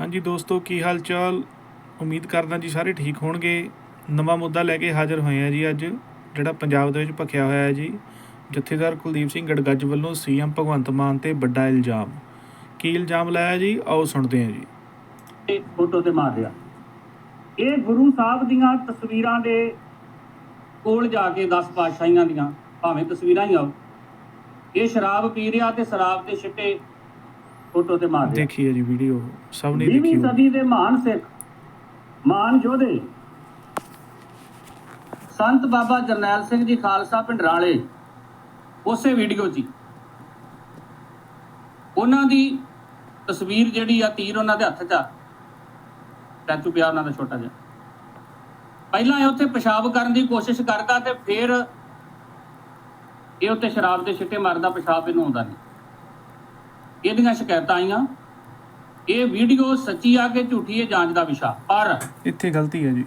ਹਾਂਜੀ ਦੋਸਤੋ, ਕੀ ਹਾਲ ਚਾਲ ਉਮੀਦ ਕਰਦਾ ਜੀ ਸਾਰੇ ਠੀਕ ਹੋਣਗੇ। ਨਵਾਂ ਮੁੱਦਾ ਲੈ ਕੇ ਹਾਜ਼ਰ ਹੋਏ ਆ ਜੀ ਅੱਜ, ਜਿਹੜਾ ਪੰਜਾਬ ਦੇ ਵਿੱਚ ਭਖਿਆ ਹੋਇਆ ਹੈ ਜੀ। ਜਥੇਦਾਰ ਕੁਲਦੀਪ ਸਿੰਘ ਗੜਗੱਜ ਵੱਲੋਂ ਸੀਐਮ ਭਗਵੰਤ ਮਾਨ ਤੇ ਵੱਡਾ ਇਲਜ਼ਾਮ। ਕੀ ਇਲਜ਼ਾਮ ਲਾਇਆ ਜੀ? ਆਓ ਸੁਣਦੇ ਹਾਂ ਜੀ। ਫੋਟੋ ਤੇ ਮਾਰ ਰਿਹਾ। ਇਹ ਗੁਰੂ ਸਾਹਿਬ ਦੀਆਂ ਤਸਵੀਰਾਂ ਦੇ ਕੋਲ ਜਾ ਕੇ 10 ਪਾਤਸ਼ਾਹੀਆਂ ਦੀਆਂ, ਭਾਵੇਂ ਤਸਵੀਰਾਂ ਹੀ ਆਓ। ਇਹ ਸ਼ਰਾਬ ਪੀ ਰਿਹਾ ਤੇ ਸ਼ਰਾਬ ਦੇ ਛਿੱਟੇ ਫੋਟੋ ਤੇ ਮਾਰ ਰਿਹਾ ਦੇਖੀਏ ਜੀ ਵੀਡੀਓ ਸਭ ਨੇ ਦੇਖੀ ਹੋਊ। ਸਦੀ ਦੇ ਮਹਾਨ ਸਿੱਖ ਮਹਾਨ ਯੋਧੇ। ਸੰਤ ਬਾਬਾ ਜਰਨੈਲ ਸਿੰਘ ਜੀ ਖਾਲਸਾ ਪਿੰਡਰਾਲੇ ਉਸੇ ਵੀਡੀਓ 'ਚ ਹੀ ਉਹਨਾਂ ਦੀ ਤਸਵੀਰ ਜਿਹੜੀ ਆ ਤੀਰ ਉਹਨਾਂ ਦੇ ਹੱਥ 'ਚ ਆ। ਟੈਚੂ ਪਿਆ ਉਹਨਾਂ ਦਾ ਛੋਟਾ ਜਿਹਾ। ਪਹਿਲਾਂ ਇਹ ਉੱਥੇ ਪਿਸ਼ਾਬ ਕਰਨ ਦੀ ਕੋਸ਼ਿਸ਼ ਕਰਦਾ ਤੇ ਫਿਰ ਇਹ ਉੱਤੇ ਸ਼ਰਾਬ ਦੇ ਛਿੱਟੇ ਮਾਰਦਾ ਪਿਸ਼ਾਬ ਇਹਨੂੰ ਆਉਂਦਾ ਨਹੀਂ। ਇਹਦੀਆਂ ਸ਼ਿਕਾਇਤਾਂ ਆਈਆਂ। ਇਹ ਵੀਡੀਓ ਸੱਚੀ ਆ ਕਿ ਝੂਠੀ ਹੈ ਜਾਂਚ ਦਾ ਵਿਸ਼ਾ? ਪਰ ਇੱਥੇ ਗਲਤੀ ਹੈ ਜੀ।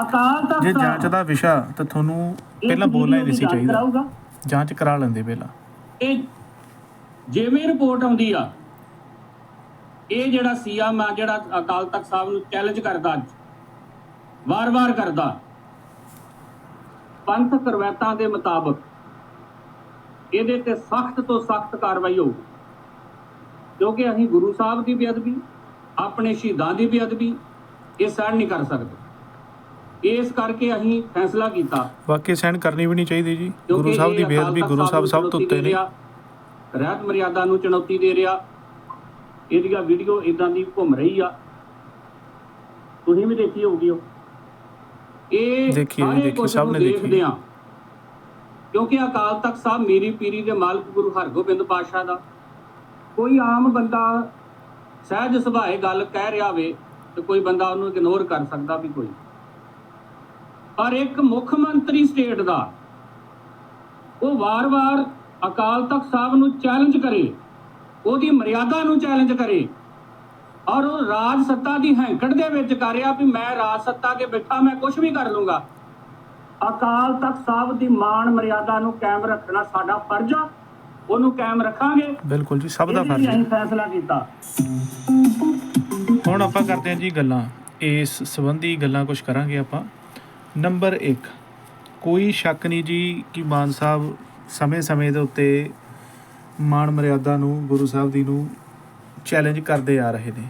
ਅਕਾਲ ਤਖਤ ਜੇ ਜਾਂਚ ਦਾ ਵਿਸ਼ਾ ਤਾਂ ਤੁਹਾਨੂੰ ਪਹਿਲਾਂ ਬੋਲਣਾ ਹੀ ਨਹੀਂ ਸੀ ਚਾਹੀਦਾ। ਜਾਂਚ ਕਰਾ ਲੈਂਦੇ ਪਹਿਲਾਂ। ਇਹ ਜਿਵੇਂ ਰਿਪੋਰਟ ਆਉਂਦੀ ਆ ਇਹ ਜਿਹੜਾ ਸੀਐਮ ਆ ਜਿਹੜਾ ਅਕਾਲ ਤਖਤ ਸਾਹਿਬ ਨੂੰ ਚੈਲੰਜ ਕਰਦਾ ਅੱਜ ਵਾਰ-ਵਾਰ ਕਰਦਾ ਪੰਥਕ ਰਵਾਇਤਾਂ ਦੇ ਮੁਤਾਬਕ ਇਹਦੇ ਤੇ ਸਖਤ ਤੋਂ ਸਖਤ ਕਾਰਵਾਈ ਹੋਊ ਕਿਉਂਕਿ ਅਸੀਂ ਗੁਰੂ ਸਾਹਿਬ ਦੀ ਬੇਅਦਬੀ ਆਪਣੇ ਸ਼ਹੀਦਾਂ ਦੀ ਬੇਅਦਬੀ ਇਹ ਸਹਿਣ ਨਹੀਂ ਕਰ ਸਕਦੇ। ਇਸ ਕਰਕੇ ਅਸੀਂ ਫੈਸਲਾ ਕੀਤਾ। ਵਾਕਈ ਸੈਂਡ ਕਰਨੀ ਵੀ ਨਹੀਂ ਚਾਹੀਦੀ ਜੀ। ਗੁਰੂ ਸਾਹਿਬ ਦੀ ਬੇਅਦਬੀ ਗੁਰੂ ਸਾਹਿਬ ਸਭ ਤੋਂ ਉੱਤੇ ਨੇ ਰਿਹਾ, ਰਹਿਤ ਮਰਿਆਦਾ ਨੂੰ ਚੁਣੌਤੀ ਦੇ ਰਿਹਾ। ਇਹਦੀਆਂ ਵੀਡੀਓ ਇਦਾਂ ਦੀ ਘੁੰਮ ਰਹੀ ਆ। ਤੁਸੀਂ ਵੀ ਦੇਖੀ ਹੋਊਗੀ ਉਹ। ਇਹ ਸਾਰੇ ਦੇਖੀ, ਸਭ ਨੂੰ ਦੇਖੀ। ਕਿਉਂਕਿ ਅਕਾਲ ਤਖਤ ਸਾਹਿਬ ਮੇਰੀ ਪੀਰੀ ਦੇ ਮਾਲਕ ਗੁਰੂ ਹਰਗੋਬਿੰਦ ਪਾਤਸ਼ਾਹ ਦਾ। ਕੋਈ ਆਮ ਬੰਦਾ ਸਹਿਜ ਸੁਭਾਏ ਗੱਲ ਕਹਿ ਰਿਹਾ ਵੇ ਤੇ ਕੋਈ ਬੰਦਾ ਉਹਨੂੰ ਇਗਨੋਰ ਕਰ ਸਕਦਾ ਵੀ ਕੋਈ। ਪਰ ਇੱਕ ਮੁੱਖ ਮੰਤਰੀ ਸਟੇਟ ਦਾ ਉਹ ਵਾਰ-ਵਾਰ ਅਕਾਲ ਤਖਤ ਸਾਹਿਬ ਨੂੰ ਚੈਲੰਜ ਕਰੇ, ਉਹਦੀ ਮਰਿਆਦਾ ਨੂੰ ਚੈਲੰਜ ਕਰੇ ਔਰ ਉਹ ਰਾਜ ਸੱਤਾ ਦੀ ਹੈਂਕੜ ਦੇ ਵਿੱਚ ਕਰ ਰਿਹਾ ਵੀ ਮੈਂ ਰਾਜ ਸੱਤਾ ਤੇ ਬੈਠਾ, ਮੈਂ ਕੁਝ ਵੀ ਕਰ ਲੂੰਗਾ। ਅਕਾਲ ਤਖਤ ਸਾਹਿਬ ਦੀ ਮਾਣ ਮਰਿਆਦਾ ਨੂੰ ਕਾਇਮ ਰੱਖਣਾ ਸਾਡਾ ਫਰਜ਼ ਆ। ਉਹਨੂੰ ਕਾਇਮ ਰੱਖਾਂਗੇ। ਬਿਲਕੁਲ ਜੀ ਸਭ ਦਾ ਫਰਜ਼ ਹੈ। ਫੈਸਲਾ ਕੀਤਾ। ਹੁਣ ਆਪਾਂ ਕਰਦੇ ਹਾਂ ਜੀ ਗੱਲਾਂ। ਇਸ ਸੰਬੰਧੀ ਗੱਲਾਂ ਕੁਝ ਕਰਾਂਗੇ ਆਪਾਂ। ਨੰਬਰ 1 ਕੋਈ ਸ਼ੱਕ ਨਹੀਂ ਜੀ ਕਿ ਮਾਨ ਸਾਹਿਬ ਸਮੇਂ-ਸਮੇਂ ਦੇ ਉੱਤੇ ਮਾਣ ਮਰਿਆਦਾ ਨੂੰ ਗੁਰੂ ਸਾਹਿਬ ਦੀ ਨੂੰ ਚੈਲੰਜ ਕਰਦੇ ਆ ਰਹੇ ਨੇ।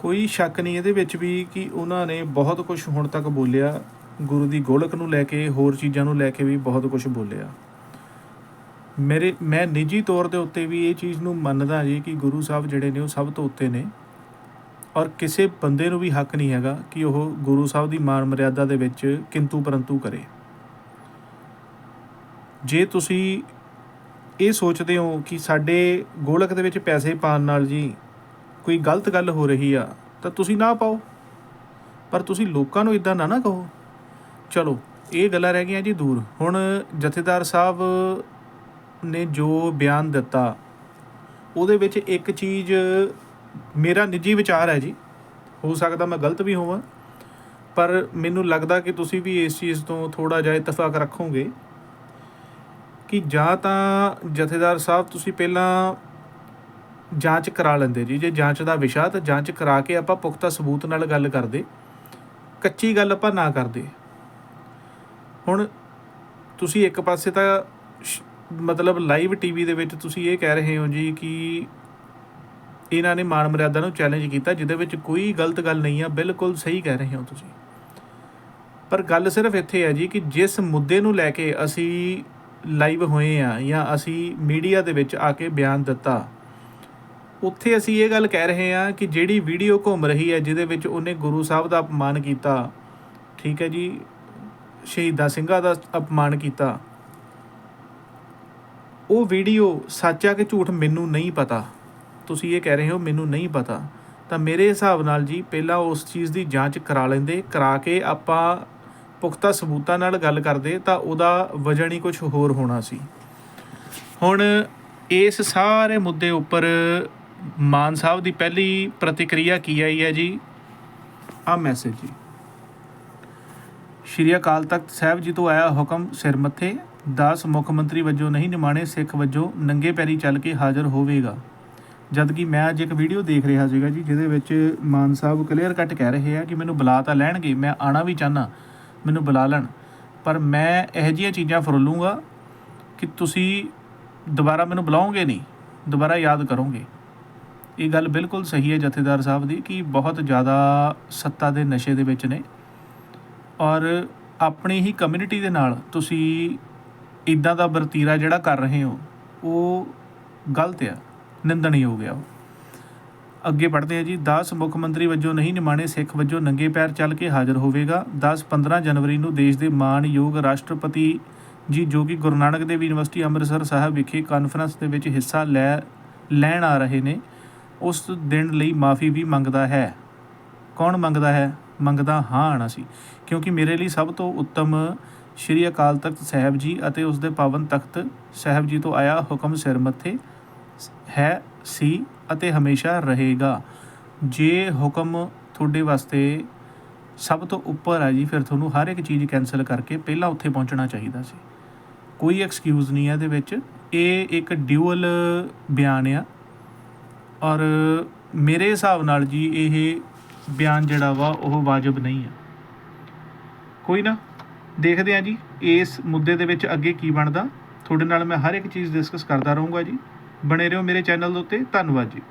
ਕੋਈ ਸ਼ੱਕ ਨਹੀਂ ਇਹਦੇ ਵਿੱਚ ਵੀ ਕਿ ਉਹਨਾਂ ਨੇ ਬਹੁਤ ਕੁਝ ਹੁਣ ਤੱਕ ਬੋਲਿਆ। ਗੁਰੂ ਦੀ ਗੋਲਕ ਨੂੰ ਲੈ ਕੇ ਹੋਰ ਚੀਜ਼ਾਂ ਨੂੰ ਲੈ ਕੇ ਵੀ ਬਹੁਤ ਕੁਝ ਬੋਲਿਆ। ਮੇਰੇ, ਮੈਂ ਨਿੱਜੀ ਤੌਰ ਦੇ ਉੱਤੇ ਵੀ ਇਹ ਚੀਜ਼ ਨੂੰ ਮੰਨਦਾ ਜੀ ਕਿ ਗੁਰੂ ਸਾਹਿਬ ਜਿਹੜੇ ਨੇ ਉਹ ਸਭ ਤੋਂ ਉੱਤੇ ਨੇ। ਔਰ ਕਿਸੇ ਬੰਦੇ ਨੂੰ ਵੀ ਹੱਕ ਨਹੀਂ ਹੈਗਾ ਕਿ ਉਹ ਗੁਰੂ ਸਾਹਿਬ ਦੀ ਮਾਨ ਮਰਿਆਦਾ ਦੇ ਵਿੱਚ ਕਿੰਤੂ ਪਰੰਤੂ ਕਰੇ। ਜੇ ਤੁਸੀਂ ਇਹ ਸੋਚਦੇ ਹੋ ਕਿ ਸਾਡੇ ਗੋਲਕ ਦੇ ਵਿੱਚ ਪੈਸੇ ਪਾਉਣ ਨਾਲ ਜੀ ਕੋਈ ਗਲਤ ਗੱਲ ਹੋ ਰਹੀ ਆ, ਤਾਂ ਤੁਸੀਂ ਨਾ ਪਾਓ। ਪਰ ਤੁਸੀਂ ਲੋਕਾਂ ਨੂੰ ਇਦਾਂ ਨਾ ਨਾ ਕਹੋ। ਚਲੋ, ਇਹ ਗੱਲਾਂ ਰਹਿ ਗਈਆਂ ਜੀ ਦੂਰ। ਹੁਣ ਜਥੇਦਾਰ ਸਾਹਿਬ ਨੇ ਜੋ ਬਿਆਨ ਦਿੱਤਾ, ਉਹਦੇ ਵਿੱਚ ਇੱਕ ਚੀਜ਼ ਮੇਰਾ ਨਿੱਜੀ ਵਿਚਾਰ ਹੈ ਜੀ, ਹੋ ਸਕਦਾ ਮੈਂ ਗਲਤ ਵੀ ਹੋਵਾਂ, ਪਰ ਮੈਨੂੰ ਲੱਗਦਾ ਕਿ ਤੁਸੀਂ ਵੀ ਇਸ ਚੀਜ਼ ਤੋਂ ਥੋੜਾ ਜਿਹਾ ਇਤਫਾਕ ਰੱਖੋਗੇ ਕਿ ਜਾਂ ਤਾਂ ਜਥੇਦਾਰ ਸਾਹਿਬ ਤੁਸੀਂ ਪਹਿਲਾਂ ਜਾਂਚ ਕਰਾ ਲੈਂਦੇ ਜੀ, ਜੇ ਜਾਂਚ ਦਾ ਵਿਸ਼ਾ ਤਾਂ ਜਾਂਚ ਕਰਾ ਕੇ ਆਪਾਂ ਪੁਖਤਾ ਸਬੂਤ ਨਾਲ ਗੱਲ ਕਰਦੇ, ਕੱਚੀ ਗੱਲ ਆਪਾਂ ਨਾ ਕਰਦੇ। ਹੁਣ ਤੁਸੀਂ ਇੱਕ ਪਾਸੇ ਤਾਂ ਸ਼- ਮਤਲਬ ਲਾਈਵ ਟੀਵੀ ਦੇ ਵਿੱਚ ਤੁਸੀਂ ਇਹ ਕਹਿ ਰਹੇ ਹੋ ਜੀ ਕਿ ਇਹਨਾਂ ਨੇ ਮਾਨ ਮਰਿਆਦਾ ਨੂੰ ਚੈਲੰਜ ਕੀਤਾ, ਜਿਹਦੇ ਵਿੱਚ ਕੋਈ ਗਲਤ ਗੱਲ ਨਹੀਂ ਆ, ਬਿਲਕੁਲ ਸਹੀ ਕਹਿ ਰਹੇ ਹੋ ਤੁਸੀਂ। ਪਰ ਗੱਲ ਸਿਰਫ ਇੱਥੇ ਹੈ ਜੀ ਕਿ ਜਿਸ ਮੁੱਦੇ ਨੂੰ ਲੈ ਕੇ ਅਸੀਂ ਲਾਈਵ ਹੋਏ ਆ ਜਾਂ ਅਸੀਂ ਮੀਡੀਆ ਦੇ ਵਿੱਚ ਆ ਕੇ ਬਿਆਨ ਦਿੱਤਾ, ਉੱਥੇ ਅਸੀਂ ਇਹ ਗੱਲ ਕਹਿ ਰਹੇ ਹਾਂ ਕਿ ਜਿਹੜੀ ਵੀਡੀਓ ਘੁੰਮ ਰਹੀ ਹੈ, ਜਿਹਦੇ ਵਿੱਚ ਉਹਨੇ ਗੁਰੂ ਸਾਹਿਬ ਦਾ ਅਪਮਾਨ ਕੀਤਾ, ਠੀਕ ਹੈ ਜੀ, ਸ਼ਹੀਦਾਂ ਸਿੰਘਾਂ ਦਾ ਅਪਮਾਨ ਕੀਤਾ ਉਹ ਵੀਡੀਓ ਸੱਚ ਆ ਕਿ ਝੂਠ ਮੈਨੂੰ ਨਹੀਂ ਪਤਾ? ਤੁਸੀਂ ਇਹ ਕਹਿ ਰਹੇ ਹੋ, ਮੈਨੂੰ ਨਹੀਂ ਪਤਾ। ਤਾਂ ਮੇਰੇ ਹਿਸਾਬ ਨਾਲ ਜੀ, ਪਹਿਲਾਂ ਉਸ ਚੀਜ਼ ਦੀ ਜਾਂਚ ਕਰਾ ਲੈਂਦੇ, ਕਰਾ ਕੇ ਆਪਾਂ ਪੁਖਤਾ ਸਬੂਤਾਂ ਨਾਲ ਗੱਲ ਕਰਦੇ, ਤਾਂ ਉਹਦਾ ਵਜਨ ਹੀ ਕੁਝ ਹੋਰ ਹੋਣਾ ਸੀ। ਹੁਣ ਇਸ ਸਾਰੇ ਮੁੱਦੇ ਉੱਪਰ ਮਾਨ ਸਾਹਿਬ ਦੀ ਪਹਿਲੀ ਪ੍ਰਤੀਕਿਰਿਆ ਕੀ ਆਈ ਹੈ ਜੀ? ਆ ਮੈਸੇਜ ਜੀ। ਸ਼੍ਰੀ ਅਕਾਲ ਤਖਤ ਸਾਹਿਬ ਜੀ ਤੋਂ ਆਇਆ ਹੁਕਮ ਸਿਰ ਮੱਥੇ। ਦਾਸ ਮੁੱਖ ਮੰਤਰੀ ਵਜੋਂ ਨਹੀਂ ਨਿਮਾਣੇ ਸਿੱਖ ਵਜੋਂ ਨੰਗੇ ਪੈਰੀ ਚੱਲ ਕੇ ਹਾਜ਼ਰ ਹੋਵੇਗਾ। ਜਦ ਕਿ ਮੈਂ ਅੱਜ ਇੱਕ ਵੀਡੀਓ ਦੇਖ ਰਿਹਾ ਸੀਗਾ ਜੀ, ਜਿਹਦੇ ਵਿੱਚ ਮਾਨ ਸਾਹਿਬ ਕਲੀਅਰ ਕੱਟ ਕਹਿ ਰਹੇ ਆ ਕਿ ਮੈਨੂੰ ਬੁਲਾ ਤਾਂ ਲੈਣਗੇ, ਮੈਂ ਆਣਾ ਵੀ ਚਾਹਨਾ ਮੈਨੂੰ ਬੁਲਾ ਲੈਣ। ਪਰ ਮੈਂ ਇਹੋ ਜਿਹੀਆਂ ਚੀਜ਼ਾਂ ਫਰੋਲੂੰਗਾ ਕਿ ਤੁਸੀਂ ਦੁਬਾਰਾ ਮੈਨੂੰ ਬੁਲਾਓਗੇ ਨਹੀਂ, ਦੁਬਾਰਾ ਯਾਦ ਕਰੋਗੇ। ਇਹ ਗੱਲ ਬਿਲਕੁਲ ਸਹੀ ਹੈ ਜਥੇਦਾਰ ਸਾਹਿਬ ਦੀ ਕਿ ਬਹੁਤ ਜ਼ਿਆਦਾ ਸੱਤਾ ਦੇ ਨਸ਼ੇ ਦੇ ਵਿੱਚ ਨੇ। ਔਰ ਆਪਣੀ ਹੀ ਕਮਿਊਨਿਟੀ ਦੇ ਨਾਲ ਤੁਸੀਂ ਇਦਾਂ ਦਾ ਵਰਤੀਰਾ ਜਿਹੜਾ ਕਰ ਰਹੇ ਹੋ, ਉਹ ਗਲਤ ਆ, ਨਿੰਦਣਯੋਗ ਆ ਉਹ। ਅੱਗੇ ਪੜ੍ਹਦੇ ਆ ਜੀ 10 ਮੁੱਖ ਮੰਤਰੀ ਵਜੋਂ ਨਹੀਂ ਨਿਮਾਣੇ ਸਿੱਖ ਵਜੋਂ ਨੰਗੇ ਪੈਰ ਚੱਲ ਕੇ ਹਾਜ਼ਰ ਹੋਵੇਗਾ। 10 15 ਜਨਵਰੀ ਨੂੰ ਦੇਸ਼ ਦੇ ਮਾਣਯੋਗ ਰਾਸ਼ਟਰਪਤੀ ਜੀ, ਜੋ ਕਿ ਗੁਰੂ ਨਾਨਕ ਦੇਵ ਯੂਨੀਵਰਸਿਟੀ ਅੰਮ੍ਰਿਤਸਰ ਸਾਹਿਬ ਵਿਖੇ ਕਾਨਫਰੰਸ ਦੇ ਵਿੱਚ ਹਿੱਸਾ ਲੈ, ਲੈਣ ਆ ਰਹੇ ਨੇ, ਉਸ ਦਿਨ ਲਈ ਮਾਫੀ ਵੀ ਮੰਗਦਾ ਹੈ। ਕੌਣ ਮੰਗਦਾ ਹੈ? ਮੰਗਦਾ ਹਾਂ ਆਣਾ ਸੀ ਕਿਉਂਕਿ ਮੇਰੇ ਲਈ ਸਭ ਤੋਂ ਉੱਤਮ ਸ਼੍ਰੀ ਅਕਾਲ ਤਖਤ ਸਾਹਿਬ ਜੀ ਅਤੇ ਉਸ ਦੇ ਪਾਵਨ ਤਖਤ ਸਾਹਿਬ ਜੀ ਤੋਂ ਆਇਆ ਹੁਕਮ ਸਿਰ ਮੱਥੇ ਹੈ, ਸੀ ਅਤੇ ਹਮੇਸ਼ਾ ਰਹੇਗਾ। ਜੇ ਹੁਕਮ ਤੁਹਾਡੇ ਵਾਸਤੇ ਸਭ ਤੋਂ ਉੱਪਰ ਆ ਜੀ, ਫਿਰ ਤੁਹਾਨੂੰ ਹਰ ਇੱਕ ਚੀਜ਼ ਕੈਨਸਲ ਕਰਕੇ ਪਹਿਲਾਂ ਉੱਥੇ ਪਹੁੰਚਣਾ ਚਾਹੀਦਾ ਸੀ। ਕੋਈ ਐਕਸਕਿਊਜ਼ ਨਹੀਂ ਹੈ ਇਹਦੇ ਵਿੱਚ। ਇਹ ਇੱਕ ਡਿਊਅਲ ਬਿਆਨ ਆ। ਔਰ ਮੇਰੇ ਹਿਸਾਬ ਨਾਲ ਜੀ, ਇਹ ਬਿਆਨ ਜਿਹੜਾ ਵਾ, ਉਹ ਵਾਜਬ ਨਹੀਂ ਆ। ਕੋਈ ਨਾ। ਦੇਖਦੇ ਹਾਂ ਜੀ, ਇਸ ਮੁੱਦੇ ਦੇ ਵਿੱਚ ਅੱਗੇ ਕੀ ਬਣਦਾ। ਤੁਹਾਡੇ ਨਾਲ ਮੈਂ ਹਰ ਇੱਕ ਚੀਜ਼ ਡਿਸਕਸ ਕਰਦਾ ਰਹੂੰਗਾ ਜੀ। ਬਣੇ ਰਹੋ ਮੇਰੇ ਚੈਨਲ ਦੇ ਉੱਤੇ। ਧੰਨਵਾਦ ਜੀ।